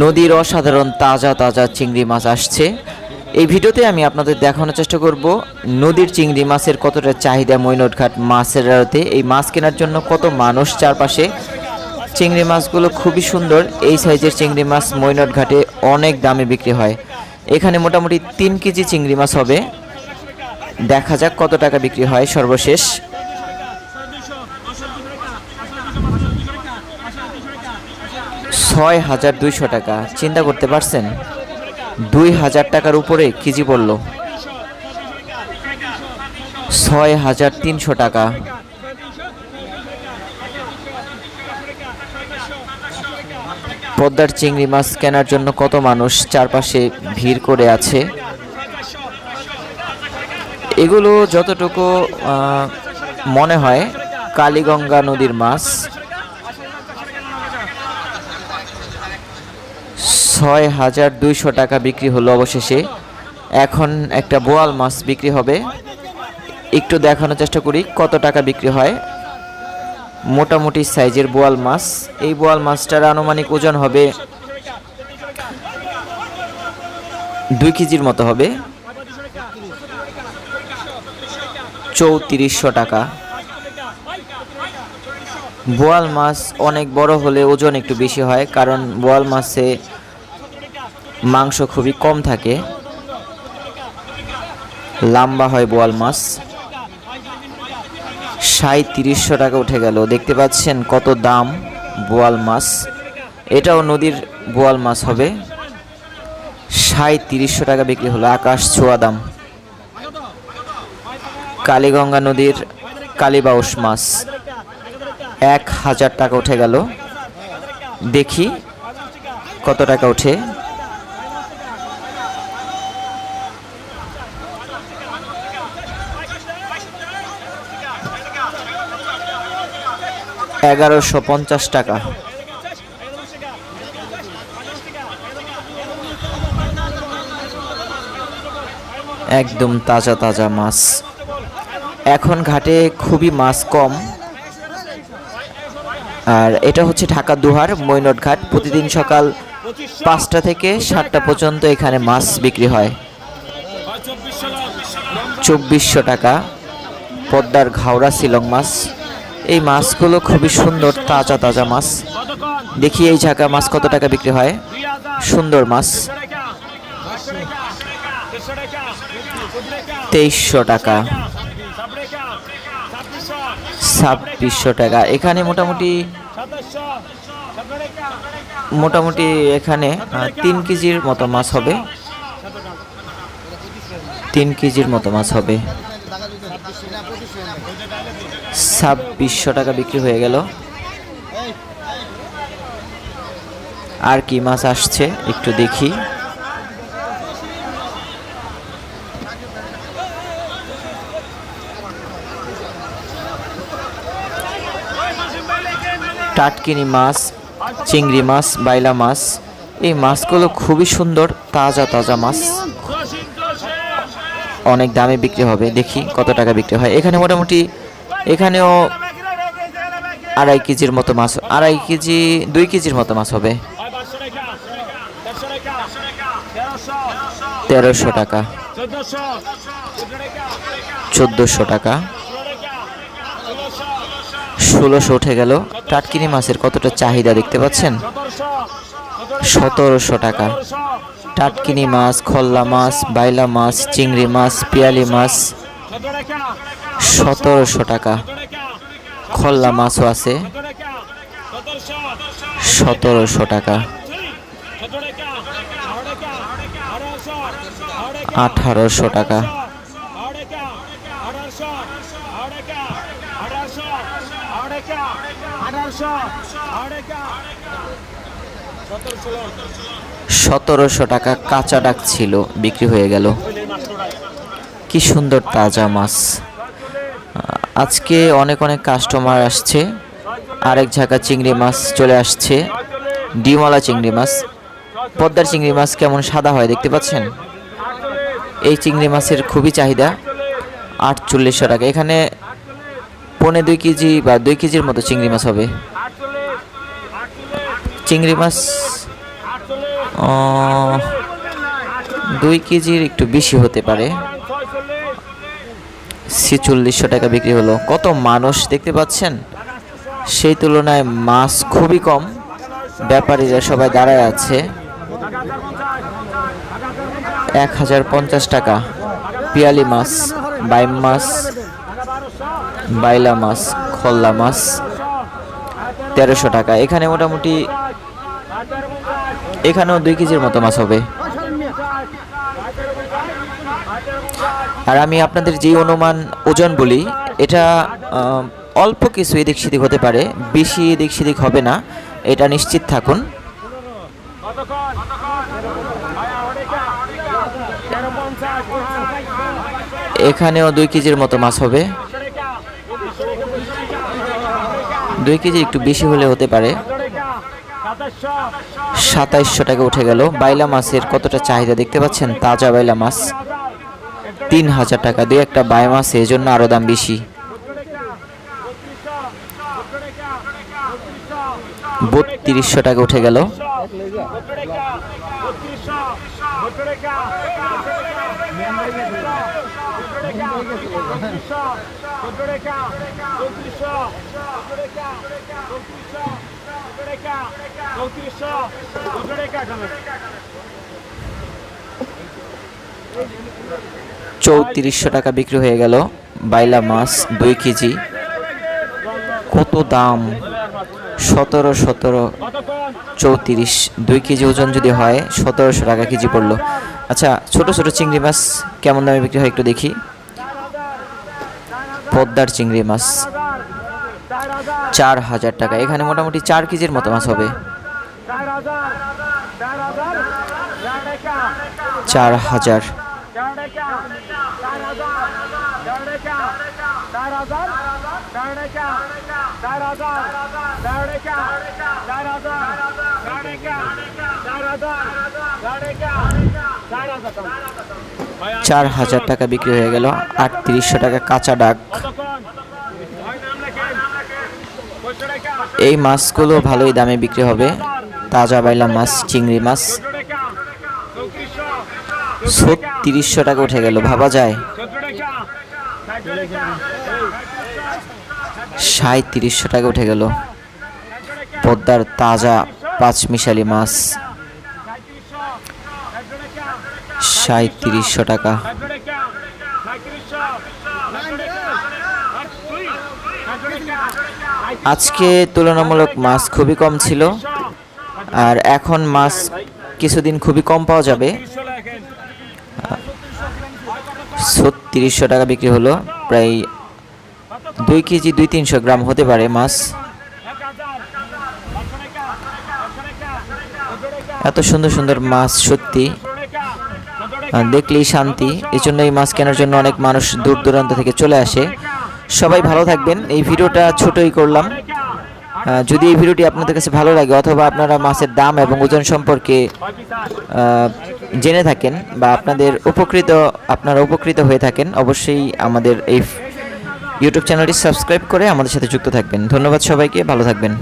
নদীর অসাধারণ তাজা তাজা চিংড়ি মাছ আসছে। এই ভিডিওতে আমি আপনাদের দেখানোর চেষ্টা করব নদীর চিংড়ি মাছের কতটা চাহিদা মৈনটঘাট মাছের আড়তে। এই মাছ কেনার জন্য কত মানুষ চারপাশে। চিংড়ি মাছগুলো খুবই সুন্দর। এই সাইজের চিংড়ি মাছ মৈনটঘাটে অনেক দামে বিক্রি হয়। এখানে মোটামুটি তিন কেজি চিংড়ি মাছ হবে। দেখা যাক কত টাকা বিক্রি হয় সর্বশেষ। ছয় হাজার দুইশো টাকা। চিন্তা করতে পারছেন? দুই হাজার টাকার উপরে কেজি পড়ল। ছয় হাজার তিনশো টাকা। পদ্মার চিংড়ি মাছ কেনার জন্য কত মানুষ চারপাশে ভিড় করে আছে? এগুলো যতটুকু মনে হয়, কালীগঙ্গা নদীর মাছ ছয় হাজার দুইশো টাকা বিক্রি হলো অবশেষে। এখন একটা বোয়াল মাছ বিক্রি হবে। একটু দেখানোর চেষ্টা করি কত টাকা বিক্রি হয়। মোটামুটি সাইজের বোয়াল মাছ। এই বোয়াল মাছটার আনুমানিক ওজন হবে দুই কেজির মতো হবে। চৌত্রিশশো টাকা। বোয়াল মাছ অনেক বড় হলে ওজন একটু বেশি হয়, কারণ বোয়াল মাছে মাংস খুবই কম থাকে। লম্বা হয় বোয়াল মাছ। সাঁত্রিশশো টাকা উঠে গেল। দেখতে পাচ্ছেন কত দাম বোয়াল মাছ। এটাও নদীর বোয়াল মাছ হবে। সাঁত্রিশশো টাকা বিক্রি হলো। আকাশ ছোঁয়া দাম। কালীগঙ্গা নদীর কালীবাউস মাছ। এক হাজার টাকা উঠে গেল। দেখি কত টাকা উঠে। এগারোশো পঞ্চাশ টাকা। একদম তাজা তাজা মাছ। এখন ঘাটে খুবই মাছ কম। আর এটা হচ্ছে ঢাকা দুহার মৈনট ঘাট। প্রতিদিন সকাল পাঁচটা থেকে সাতটা পর্যন্ত এখানে মাছ বিক্রি হয়। চব্বিশশো টাকা। পদ্মার ঘাওড়া, শিলং মাছ। এই মাছগুলো খুবই সুন্দর, তাজা তাজা মাছ। দেখি এই ঝাঁকা মাছ কত টাকা বিক্রি হয়। সুন্দর মাছ। তেইশশো টাকা। ছাব্বিশশো টাকা। এখানে মোটামুটি মোটামুটি এখানে তিন কেজির মতো মাছ হবে। তিন কেজির মতো মাছ হবে। ছাব্বিশশো টাকা বিক্রি হয়ে গেল। আর কি মাছ আসছে একটু দেখি। টাটকিনি মাছ, চিংড়ি মাছ, বাইলা মাছ, এই মাছগুলো খুবই সুন্দর, তাজা তাজা মাছ। অনেক দামে বিক্রি হবে, দেখি কত টাকা বিক্রি হয়। এখানে মোটামুটি এখানেও আড়াই কেজির মতো মাছ, আড়াই কেজি, দুই কেজির মতো মাছ হবে। তেরোশো টাকা। চোদ্দোশো টাকা। ষোলোশো উঠে গেল। টাটকিনি মাছের কতটা চাহিদা দেখতে পাচ্ছেন? সতেরোশো টাকা। টাটকিনি মাছ, খল্লা মাছ, বাইলা মাছ, চিংড়ি মাছ, পিয়ালি মাছ। সতেরোশো টাকা। খল্লা মাছও আছে। সতেরোশো টাকা। আঠারোশো টাকা। সতেরোশো টাকা কাঁচা ডাক ছিল, বিক্রি হয়ে গেল। কি সুন্দর তাজা মাছ। আজকে অনেক অনেক কাস্টমার আসছে। আরেক ঝাঁকা চিংড়ি মাছ চলে আসছে। ডিমলা চিংড়ি মাছ। পদ্মার চিংড়ি মাছ কেমন সাদা হয় দেখতে পাচ্ছেন? এই চিংড়ি মাছের খুবই চাহিদা। আটচল্লিশশো টাকা। এখানে পৌনে দুই কেজি বা দুই কেজির মতো চিংড়ি মাছ হবে। চিংড়ি মাছ দুই কেজির একটু বেশি হতে পারে। ছেচল্লিশশো টাকা বিক্রি হলো। কত মানুষ দেখতে পাচ্ছেন? সেই তুলনায় মাছ খুবই কম। ব্যাপারীরা সবাই দাঁড়ায় আছে এক হাজার পঞ্চাশ টাকা। পিয়ালি মাছ, বাইম মাছ, বাইলা মাছ, খল্লা মাছ, তেরোশো টাকা। এখানে মোটামুটি, এখানেও দুই কেজির মতো মাছ হবে। আর আমি আপনাদের যে অনুমান, ওজন বলি, এটা অল্প কিছু এদিক সেদিক হতে পারে, বেশি এদিক সেদিক হবে না, এটা নিশ্চিত থাকুন। এখানেও দুই কেজির মতো মাছ হবে। দুই কেজি একটু বেশি হলে হতে পারে। সাতাইশশো টাকা উঠে গেল। বাইলা মাছের কতটা চাহিদা দেখতে পাচ্ছেন? তাজা বাইলা মাছ। তিন হাজার টাকা দুই একটা বাই মাছ জন্য আরও দাম বেশি। বত্রিশশো টাকা উঠে গেল। টাকা বিক্রি হয়ে গেল। বাইলা মাছ দুই কেজি। কত দাম? সতেরো সতেরো, চৌত্রিশ, দুই কেজি ওজন যদি হয়, সতেরোশো টাকা কেজি পড়ল। আচ্ছা ছোট ছোট চিংড়ি মাছ কেমন দামে বিক্রি হয় একটু দেখি। পদ্মার চিংড়ি মাছ, চার হাজার টাকা। এখানে মোটামুটি চার কেজির মতো মাছ হবে। চার হাজার। চার হাজার টাকা বিক্রি হয়ে গেল, আটত্রিশশো টাকা কাঁচা ডাক। এই মাছগুলো ভালোই দামে বিক্রি হবে, তাজা বাইলা মাছ, চিংড়ি মাছ। ছত্রিশশো টাকা উঠে গেল, ভাবা যায়? সাঁত্রিশশো টাকা উঠে গেল। পদ্মার তাজা পাঁচমিশালি মাছ। সাঁত্রিশশো টাকা। আজকে তুলনামূলক মাছ খুবই কম ছিল, আর এখন মাছ কিছুদিন খুবই কম পাওয়া যাবে। ছত্রিশশো টাকা বিক্রি হলো। প্রায় দুই কেজি দুই তিনশো গ্রাম হতে পারে মাছ। এত সুন্দর সুন্দর মাছ, সত্যি। দেখলেই শান্তি। এই জন্য এই মাছ কেনার জন্য অনেক মানুষ দূর দূরান্ত থেকে চলে আসে। সবাই ভালো থাকবেন। এই ভিডিওটা ছোটই করলাম। যদি এই ভিডিওটি আপনাদের কাছে ভালো লাগে অথবা আপনারা মাছের দাম এবং ওজন সম্পর্কে জেনে থাকেন বা আপনাদের উপকৃত, আপনারা উপকৃত হয়ে থাকেন, অবশ্যই আমাদের এই ইউটিউব চ্যানেলটি সাবস্ক্রাইব করে আমাদের সাথে যুক্ত থাকবেন। ধন্যবাদ সবাইকে, ভালো থাকবেন।